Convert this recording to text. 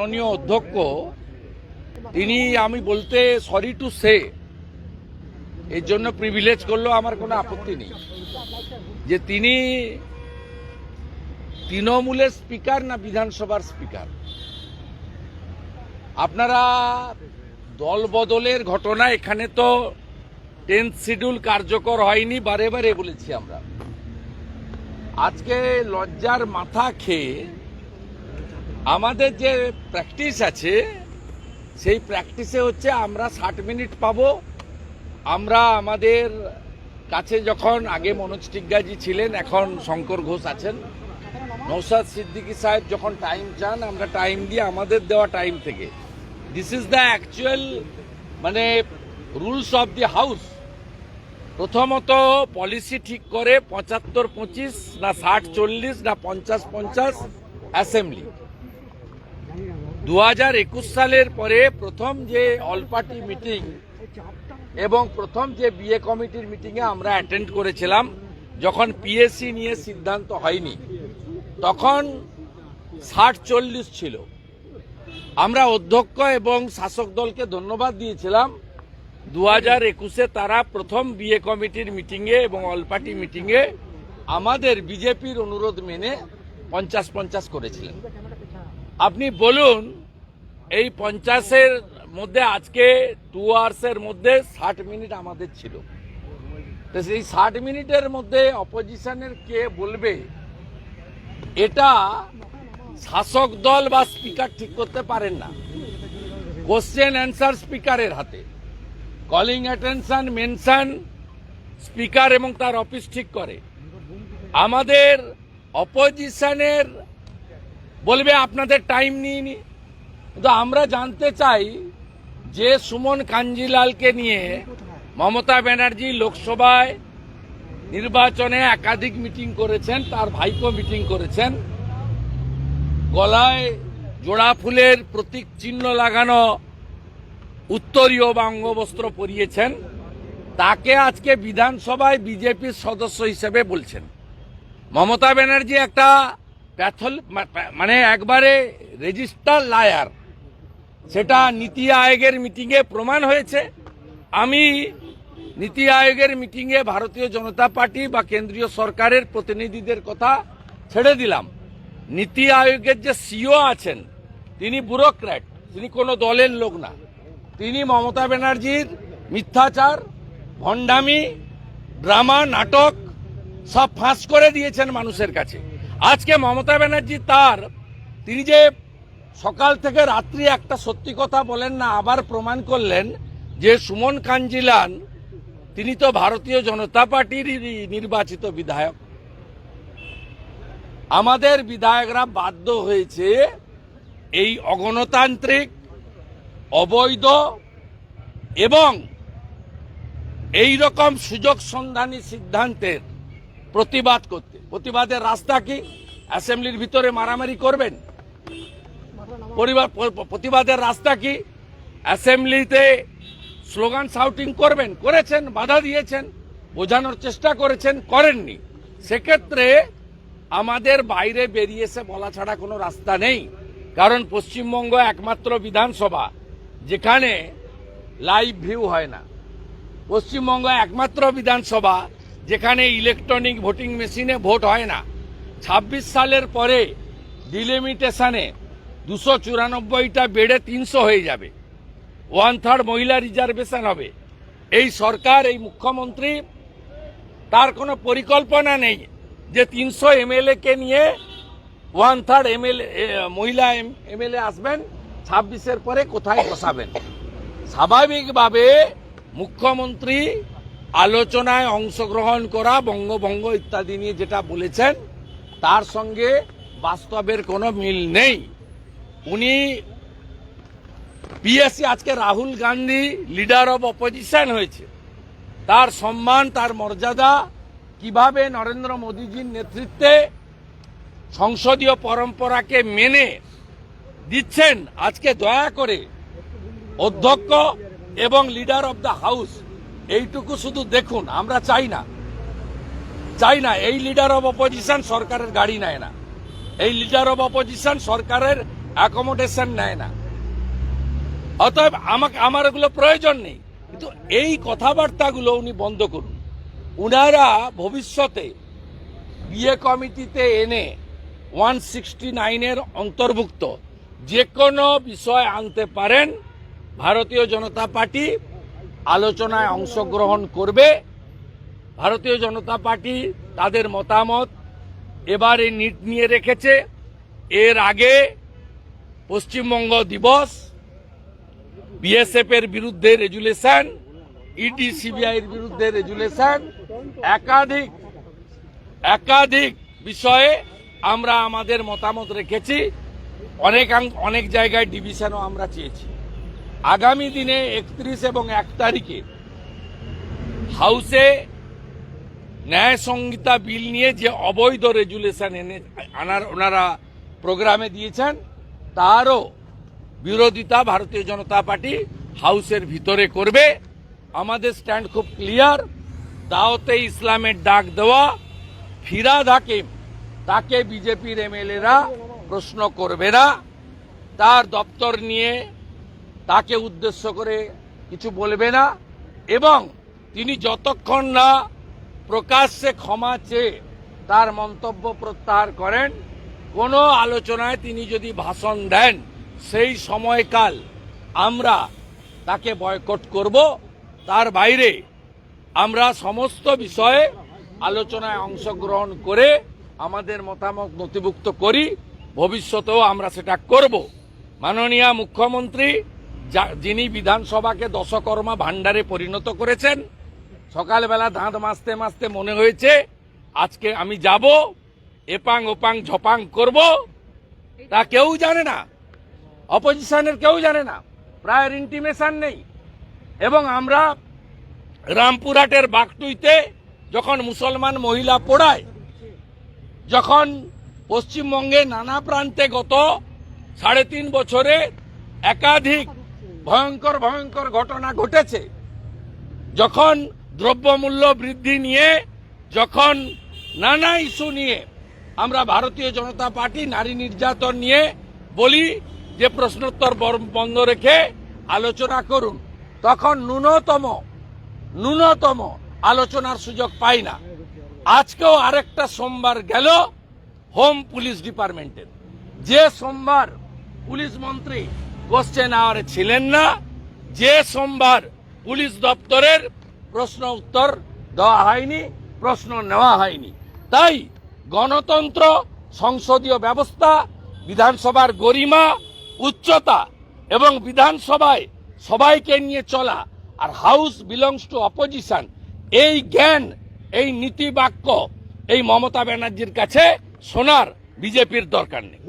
মাননীয় অধ্যক্ষ, তিনি আমি বলতে সরি টু সে এর জন্য প্রিভিলেজ করলেও আমার কোনো আপত্তি নেই। যে তিনি তৃণমূলের স্পিকার না বিধানসভার স্পিকার আপনারা দল বদলের ঘটনা এখানে তো টেন্থ শিডিউল কার্যকর হয়নি, বারে বারে বলেছি আমরা। আজকে লজ্জার মাথা খেয়ে আমাদের যে প্র্যাকটিস আছে, সেই প্র্যাকটিসে হচ্ছে আমরা ষাট মিনিট পাব। আমরা আমাদের কাছে যখন আগে মনোজ টিগ্গাজি ছিলেন, এখন শঙ্কর ঘোষ আছেন। নৌসাদ সিদ্দিকি সাহেব যখন টাইম চান, আমরা টাইম দিয়ে আমাদের দেওয়া টাইম থেকে। দিস ইজ দ্য অ্যাকচুয়াল মানে রুলস অফ দি হাউস প্রথমত পলিসি ঠিক করে পঁচাত্তর পঁচিশ না ষাট চল্লিশ না পঞ্চাশ পঞ্চাশ অ্যাসেম্বলি দু হাজার একুশ সালের পরে প্রথম যে অল পার্টি মিটিং এবং প্রথম যে বিএ কমিটির মিটিংয়ে আমরা অ্যাটেন্ড করেছিলাম, যখন পিএসসি নিয়ে সিদ্ধান্ত হয়নি, তখন ষাট চল্লিশ ছিল। আমরা অধ্যক্ষ এবং শাসক দলকে ধন্যবাদ দিয়েছিলাম। দু হাজার একুশে তারা প্রথম বিএ কমিটির মিটিংয়ে এবং অল পার্টি মিটিংয়ে আমাদের বিজেপির অনুরোধ মেনে পঞ্চাশ পঞ্চাশ করেছিলেন। আপনি বলুন এই পঞ্চাশের মধ্যে আজকে টু আওয়ার্সের মধ্যে ষাট মিনিট আমাদের ছিল। তো সেই ষাট মিনিটের মধ্যে অপোজিশনের কে বলবে? এটা শাসক দল বা স্পিকার ঠিক করতে পারেন না। কোশ্চেন অ্যান্সার স্পিকারের হাতে। কলিং অ্যাটেনশন মেনশন স্পিকার এবং তার অফিস ঠিক করে। আমাদের অপোজিশনের বলবে, আপনাদের টাইম নিইনি কিন্তু আমরা জানতে চাই যে সুমন কাঞ্জিলালকে নিয়ে মমতা ব্যানার্জি লোকসভায় নির্বাচনে একাধিক মিটিং করেছেন, তার ভাইপো মিটিং করেছেন। গলায় জোড়া ফুলের প্রতীক চিহ্ন লাগানো উত্তরীয় বা অঙ্গবস্ত্র পরিয়েছেন। তাকে আজকে বিধানসভায় বিজেপির সদস্য হিসেবে বলছেন। মমতা ব্যানার্জি একটা প্যাথল মানে একবারে রেজিস্টার লায়ার। সেটা নীতি আয়োগের মিটিংয়ে প্রমাণ হয়েছে। আমি নীতি আয়োগের মিটিংয়ে ভারতীয় জনতা পার্টি বা কেন্দ্রীয় সরকারের প্রতিনিধিদের কথা ছেড়ে দিলাম। নীতি আয়োগের যে সিও আছেন, তিনি ব্যুরোক্র্যাট, তিনি কোনো দলের লোক না। তিনি মমতা ব্যানার্জির মিথ্যাচার, ভণ্ডামি, ড্রামা, নাটক সব ফাঁস করে দিয়েছেন মানুষের কাছে। আজকে মমতা ব্যানার্জি তার, তিনি যে সকাল থেকে রাত্রি একটা সত্যি কথা বলেন না, আবার প্রমাণ করলেন যে সুমন কাঞ্জিলান, তিনি তো ভারতীয় জনতা পার্টির নির্বাচিত বিধায়ক। আমাদের বিধায়করা বাধ্য হয়েছে এই অগণতান্ত্রিক, অবৈধ এবং এই রকম সুযোগ সন্ধানী সিদ্ধান্তের প্রতিবাদ করতে। প্রতিবাদের রাস্তা কি? অ্যাসেম্বলির ভিতরে মারামারি করবেন? পরিবার প্রতিবাদের রাস্তা কি? অ্যাসেম্বলিতে স্লোগান শাউটিং করবেন, করেছেন, বাধা দিয়েছেন, বোঝানোর চেষ্টা করেছেন, করেননি। সেক্ষেত্রে আমাদের বাইরে বেরিয়ে এসে বলা ছাড়া কোনো রাস্তা নেই। কারণ পশ্চিমবঙ্গ একমাত্র বিধানসভা, যেখানে লাইভ ভিউ হয় না। পশ্চিমবঙ্গ একমাত্র বিধানসভা, যেখানে ইলেকট্রনিক ভোটিং মেশিনে ভোট হয় না। ২৬ সালের পরে ডিলিমিটেশনে দুশো চুরানব্বইটা বেড়ে তিনশো হয়ে যাবে। ওয়ান থার্ড মহিলা রিজার্ভেশন হবে। এই সরকার, এই মুখ্যমন্ত্রী, তার কোনো পরিকল্পনা নেই যে তিনশো এমএলএ কে নিয়ে ওয়ান থার্ড এমএলএ মহিলা এমএলএ আসবেন, ছাব্বিশের পরে কোথায় বসাবেন? স্বাভাবিকভাবে মুখ্যমন্ত্রী আলোচনায় অংশগ্রহণ করা, বঙ্গভঙ্গ ইত্যাদি নিয়ে যেটা বলেছেন, তার সঙ্গে বাস্তবের কোনো মিল নেই। উনি পিএসসি, আজকে Rahul Gandhi leader of opposition হয়েছে। তার সম্মান, তার মর্যাদা, কীভাবে নরেন্দ্র মোদীজির নেতৃত্বে সংসদীয় পরম্পরাকে মেনে দিচ্ছেন, আজকে দয়া করে অধ্যক্ষ এবং লিডার অব দ্য হাউস এইটুকু শুধু দেখুন, আমরা চাই না। চাই না, এই লিডার অব অপোজিশন সরকারের গাড়ি নেয় না। এই লিডার অব অপোজিশন সরকারের অ্যাকোমোডেশন নেয় না। অতএব আমাকে আমার এগুলো প্রয়োজন নেই। কিন্তু এই কথাবার্তাগুলো উনি বন্ধ করুন। উনারা ভবিষ্যতে বিয়ে কমিটিতে এনে ওয়ান সিক্সটি নাইনের অন্তর্ভুক্ত। যে কোনো বিষয় আনতে পারেন, ভারতীয় জনতা পার্টি আলোচনায় অংশগ্রহণ করবে। ভারতীয় জনতা পার্টি তাদের মতামত এবারে নিট নিয়ে রেখেছে। এর আগে পশ্চিমবঙ্গ দিবস বিএসএফ এর বিরুদ্ধে রেজুলেশন, ইডি সিবিআই এর বিরুদ্ধে রেজুলেশন। একাধিক একাধিক বিষয়ে আমরা আমাদের মতামত রেখেছি। অনেক অনেক জায়গায় ডিভিশনও আমরা চেয়েছি। আগামী দিনে একত্রিশ এবং এক তারিখে হাউসে ন্যায় সংহিতা বিল নিয়ে যে অবৈধ রেজুলেশন এনে, আনার, ওনারা প্রোগ্রামে দিয়েছেন তারও বিরোধিতা ভারতীয় জনতা পার্টি হাউসের ভিতরে করবে। আমাদের স্ট্যান্ড খুব ক্লিয়ার। দাওতে ইসলামের ডাক দেওয়া। ফিরাদ হাকিম, তাকে বিজেপির এমএলএরা প্রশ্ন করবে না। তার দপ্তর নিয়ে তাকে উদ্দেশ্য করে কিছু বলবে না। এবং তিনি যতক্ষণ না প্রকাশ্যে ক্ষমা চেয়ে তার মন্তব্য প্রত্যাহার করেন কোনো আলোচনায় তিনি যদি ভাষণ দেন, সেই সময়কাল আমরা তাকে বয়কট করব। তার বাইরে আমরা সমস্ত বিষয়ে আলোচনায় অংশগ্রহণ করে আমাদের মতামত নথিভুক্ত করি। ভবিষ্যতেও আমরা সেটা করব। মাননীয় মুখ্যমন্ত্রী যিনি বিধানসভাকে দশকর্মা ভাণ্ডারে পরিণত করেছেন, সকালবেলা দাঁত মাজতে মাজতে মনে হয়েছে, আজকে আমি যাব। এপাং ওপাং ঝপাং করব, তা কেউ জানে না। অপোজিশনের কেউ জানে না। প্রায় ইন্টিমেশন নেই। এবং আমরা রামপুরহাটের বাগটুইতে যখন মুসলমান মহিলা পড়ায়, যখন পশ্চিমবঙ্গে নানা প্রান্তে গত সাড়ে তিন বছরে একাধিক ভয়ঙ্কর ভয়ঙ্কর ঘটনা ঘটেছে, যখন দ্রব্যমূল্য বৃদ্ধি নিয়ে, যখন নানা ইস্যু নিয়ে আমরা ভারতীয় জনতা পার্টি নারী নির্যাতন নিয়ে বলি যে প্রশ্নোত্তর বন্ধ রেখে আলোচনা করুন। তখন ন্যূনতম ন্যূনতম আলোচনার সুযোগ পাই না। আজকেও আরেকটা সোমবার গেল হোম পুলিশ ডিপার্টমেন্টের যে সোমবার পুলিশ মন্ত্রী কোশ্চেন আওয়ারে ছিলেন না, যে সোমবার পুলিশ দপ্তরের প্রশ্ন উত্তর দেওয়া হয়নি, প্রশ্ন নেওয়া হয়নি। তাই গণতন্ত্র, সংসদীয় ব্যবস্থা, বিধানসভার গরিমা, উচ্চতা এবং বিধানসভায় সবাইকে নিয়ে চলা আর হাউস বিলংস টু অপোজিশন এই জ্ঞান, এই নীতি বাক্য এই মমতা ব্যানার্জির কাছে শোনার বিজেপির দরকার নেই।